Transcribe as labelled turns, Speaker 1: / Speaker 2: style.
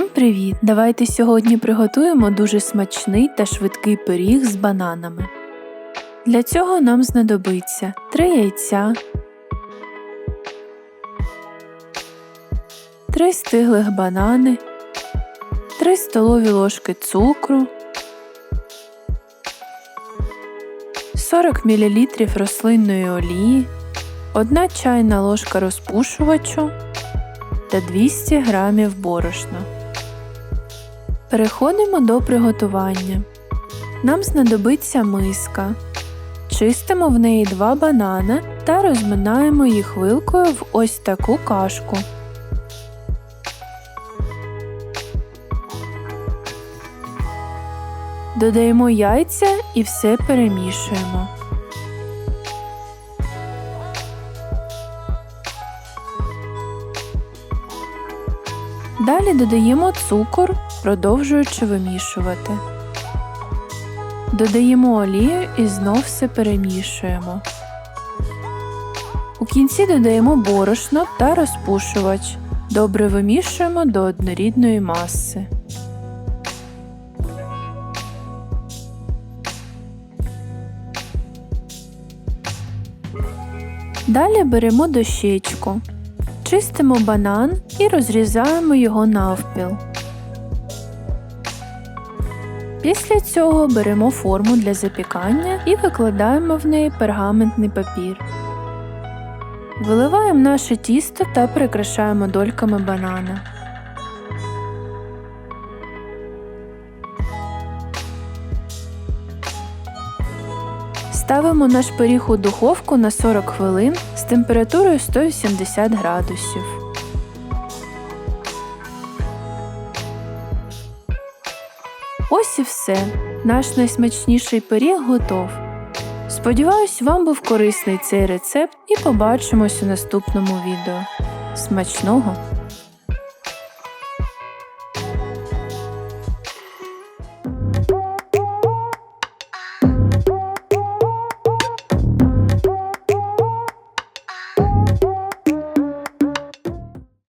Speaker 1: привіт! Давайте сьогодні приготуємо дуже смачний та швидкий пиріг з бананами. Для цього нам знадобиться 3 яйця, 3 стиглих банани, 3 столові ложки цукру, 40 мл рослинної олії, 1 чайна ложка розпушувачу та 200 г борошна. Переходимо до приготування. Нам знадобиться миска. Чистимо в неї два банани та розминаємо їх вилкою в ось таку кашку. Додаємо яйця і все перемішуємо. Далі додаємо цукор, продовжуючи вимішувати. Додаємо олію і знов все перемішуємо. У кінці додаємо борошно та розпушувач. Добре вимішуємо до однорідної маси. Далі беремо дощечку. Чистимо банан і розрізаємо його навпіл. Після цього беремо форму для запікання і викладаємо в неї пергаментний папір. Виливаємо наше тісто та прикрашаємо дольками банана. Ставимо наш пиріг у духовку на 40 хвилин з температурою 180 градусів. Ось і все. Наш найсмачніший пиріг готов. Сподіваюсь, вам був корисний цей рецепт і побачимось у наступному відео. Смачного!